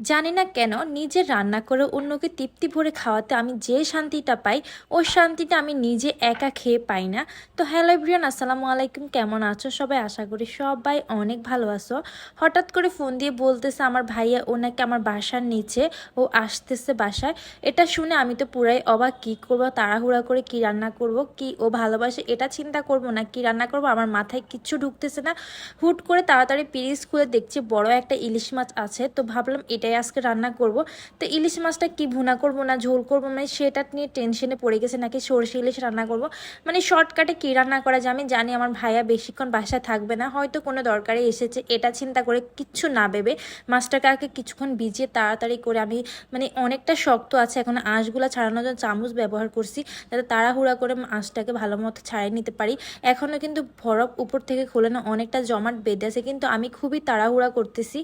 জানি না কেন নিজে রান্না করে অন্যকে তৃপ্তি ভরে খাওয়াতে আমি যে শান্তিটা পাই, ওই শান্তিটা আমি নিজে একা খেয়ে পাই না। তো হ্যালো এভরিয়ান আসসালামু আলাইকুম। কেমন আছো? সবাই আশা করি সবাই অনেক ভালো আছো। হঠাৎ করে ফোন দিয়ে বলতেছে আমার ভাইয়া ওনাকে আমার বাসার নিচে ও আসতেছে বাসায়। এটা শুনে আমি তো পুরাই অবাক, কি করব, তাড়াহুড়া করে কি রান্না করব, কি ও ভালোবাসে, এটা চিন্তা করব না, কি রান্না করব, আমার মাথায় কিচ্ছু ঢুকতেছে না। হুট করে তাড়াতাড়ি পিরিস খুলে দেখছি বড় একটা ইলিশ মাছ আছে, তো ভাবলাম এটাই আজকে রান্না করব। তো ইলিশ মাছটা কি ভুনা করব না ঝোল করব মানে সেটা নিয়ে টেনশনে পড়ে গেছে, নাকি সরষে ইলিশ রান্না করব। মানে শর্টকাটে কি রান্না করা যায় আমি জানি, আমার ভাইয়া বেশিক্ষণ বাসায় থাকবে না, হয়তো কোনো দরকারে এসেছে, এটা চিন্তা করে কিচ্ছু না ভেবে মাছটাকে আগে কিছুক্ষণ ভিজিয়ে তাড়াতাড়ি করে আমি মানে অনেকটা শক্ত আছে, এখন আঁশগুলো ছাড়ানোর জন্য চামচ ব্যবহার করছি, যাতে তাড়াহুড়া করে আঁশটাকে ভালো মতো ছাড়িয়ে নিতে পারি। এখনও কিন্তু বরফ উপর থেকে খোলে না অনেকটা জমাট বেঁধে আছে, কিন্তু আমি খুবই তাড়াহুড়া করতেছি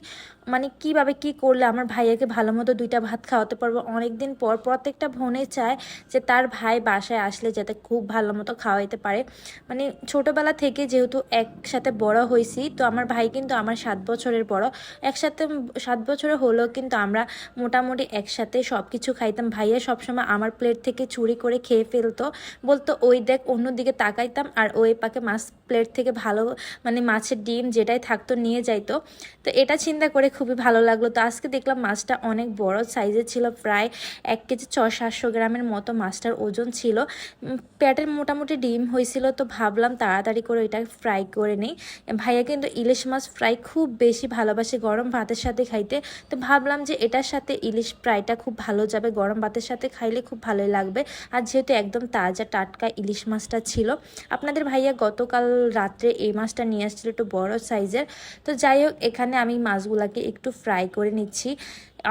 মানে কীভাবে কি করলে আমার ভাইয়াকে ভালো মতো দুইটা ভাত খাওয়াতে পারব। অনেক দিন পর প্রত্যেকটা বোনে চায় যে তার ভাই বাসায় আসলে যাতে খুব ভালো মতো খাওয়াইতে পারে। মানে ছোটোবেলা থেকে যেহেতু একসাথে বড় হয়েছি তো আমার ভাই কিন্তু আমার সাত বছরের বড়। একসাথে সাত বছরের হলেও কিন্তু আমরা মোটামুটি একসাথে সব কিছু খাইতাম। ভাইয়া সবসময় আমার প্লেট থেকে চুরি করে খেয়ে ফেলতো। বলতো, ওই দেখ, অন্যদিকে তাকাইতাম। আর ওই পাকে মাছ প্লেট থেকে ভালো মানে মাছের ডিম যেটাই থাকতো নিয়ে যাইতো। তো এটা চিন্তা করে খুবই ভালো লাগল। তো আজকে দেখলাম মাছটা অনেক বড় সাইজের ছিল প্রায় এক কেজি ছ সাতশো গ্রামের মতো মাছটার ওজন ছিল। প্যাটের মোটামুটি ডিম হয়েছিল তো ভাবলাম তাড়াতাড়ি করে এটা ফ্রাই করে নিই। ভাইয়া কিন্তু ইলিশ মাছ ফ্রাই খুব বেশি ভালোবাসে গরম ভাতের সাথে খাইতে। তো ভাবলাম যে এটার সাথে ইলিশ ফ্রাইটা খুব ভালো যাবে, গরম ভাতের সাথে খাইলে খুব ভালোই লাগবে। আর যেহেতু একদম তাজা, টাটকা ইলিশ মাছটা ছিল, আপনাদের ভাইয়া গতকাল রাত্রে এই মাছটা নিয়ে আসছিল একটু বড় সাইজের তো যাই হোক, এখানে আমি মাছগুলাকে একটু ফ্রাই করে নিচ্ছি। પછી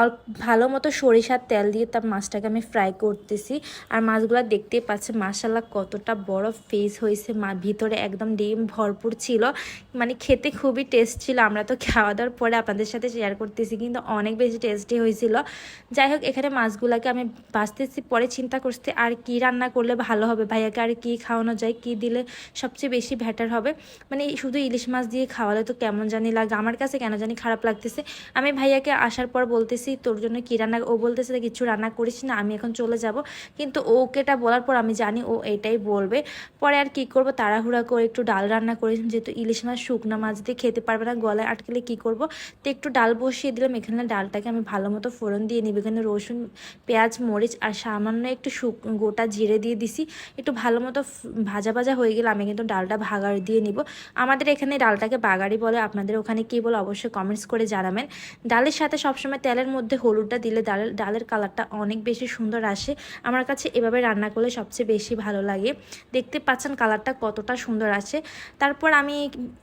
অল্প ভালো মতো সরিষার তেল দিয়ে তার মাছটাকে আমি ফ্রাই করতেছি। আর মাছগুলো দেখতেই পাচ্ছে মাসাল্লা কতটা বড় ফেস হয়েছে। মা, ভিতরে একদম ডিম ভরপুর ছিল। মানে খেতে খুবই টেস্ট ছিল। আমরা তো খাওয়া দাওয়ার পরে আপনাদের সাথে শেয়ার করতেছি, কিন্তু অনেক বেশি টেস্টি হয়েছিল। যাই হোক, এখানে মাছগুলোকে আমি বাঁচতেছি, পরে চিন্তা করতে আর কি রান্না করলে ভালো হবে। ভাইয়াকে আর কি খাওয়ানো যায়, কি দিলে সবচেয়ে বেশি ব্যাটার হবে? মানে শুধু ইলিশ মাছ দিয়ে খাওয়ালে তো কেমন জানি লাগে। আমার কাছে কেন জানি খারাপ লাগতেছে। আমি ভাইয়াকে আসার পর বলতেছি তোর জন্য কি রান্না ও বলতেছে কিছু রান্না করিস না, আমি এখন চলে যাব। কিন্তু ওকেটা বলার পর আমি জানি ও এটাই বলবে। পরে আর কি করব? তাড়াহুড়া করে একটু ডাল রান্না করি। যেহেতু ইলিশ মাছ, শুকনা মাছ দিয়ে খেতে পারবে না, গলায় আটকেলে কি করব? তো একটু ডাল বসিয়ে দিলাম। এখানে ডালটাকে আমি ভালো মতো ফোড়ন দিয়ে নিব। এখানে রসুন, পেঁয়াজ, মরিচ আর সামান্য একটু শুক, গোটা জিরে দিয়ে দিছি। একটু ভালো মতো ভাজা ভাজা হয়ে গেলে আমি কিন্তু ডালটা ভাগাড়ি দিয়ে নিব। আমাদের এখানে ডালটাকে বাগাড়ি বলে। আপনাদের ওখানে কী বলে অবশ্যই কমেন্টস করে জানাবেন। ডালের সাথে সবসময় তেলের মধ্যে হলুদটা দিলে ডালের ডালের কালারটা অনেক বেশি সুন্দর আসে। আমার কাছে এভাবে রান্না করলে সবচেয়ে বেশি ভালো লাগে। দেখতে পাচ্ছেন কালারটা কতটা সুন্দর আসে। তারপর আমি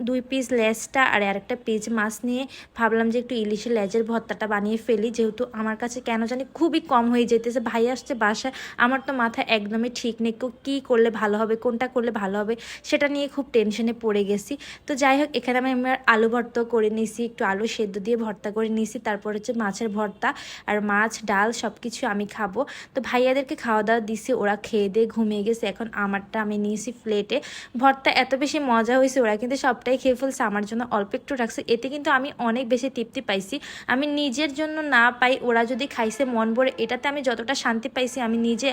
দুই পিস লেজটা আর আরেকটা পিস মাছ নিয়ে ভাবলাম যে একটু ইলিশের লেজের ভর্তাটা বানিয়ে ফেলি। যেহেতু আমার কাছে কেন জানি খুবই কম হয়ে যেতেছে। ভাই আসছে বাসায়, আমার তো মাথা একদমই ঠিক নেই। কী করলে ভালো হবে, কোনটা করলে ভালো হবে, সেটা নিয়ে খুব টেনশনে পড়ে গেছি। তো যাই হোক, এখানে আমি আমার আলু ভর্তা করে নিয়েছি একটু আলু সেদ্ধ দিয়ে ভর্তা করে নিয়েছি তারপর হচ্ছে মাছের ভর্তা আর মাছ, ডাল সব কিছু আমি খাব। তো ভাইয়াদেরকে খাওয়া দাওয়া দিছি, ওরা খেয়ে দিয়ে ঘুমিয়ে গেছে। এখন আমারটা আমি নিয়েছি প্লেটে। ভর্তা এত বেশি মজা হয়েছে, ওরা কিন্তু সবটাই খেয়ে ফেলছে। আমার জন্য অল্প একটু রাখছে। এতে কিন্তু আমি অনেক বেশি তৃপ্তি পাইছি। আমি নিজের জন্য না পাই, ওরা যদি খাইছে মন ভরে, এটাতে আমি যতটা শান্তি পাইছি, আমি নিজে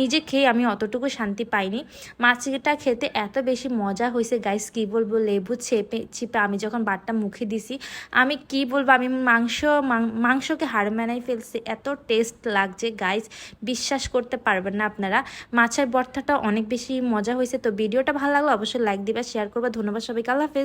নিজে খেয়ে আমি অতটুকু শান্তি পাইনি। মাছটা খেতে এত বেশি মজা হয়েছে। গাইস, কী বলব? লেবু ছেপে চিপে আমি যখন বাটটা মুখে দিছি, আমি কি বলব? আমি মাংস মাংস মাংসকে হার মানাই ফেলছে। এত টেস্ট লাগছে গাইস বিশ্বাস করতে পারবেন না আপনারা। মাছের ভর্তাটা অনেক বেশি মজা হয়েছে, তো ভিডিওটা ভালো লাগল অবশ্যই লাইক দিবা শেয়ার করবা। ধন্যবাদ সবাইকে, আল্লাহ হাফেজ।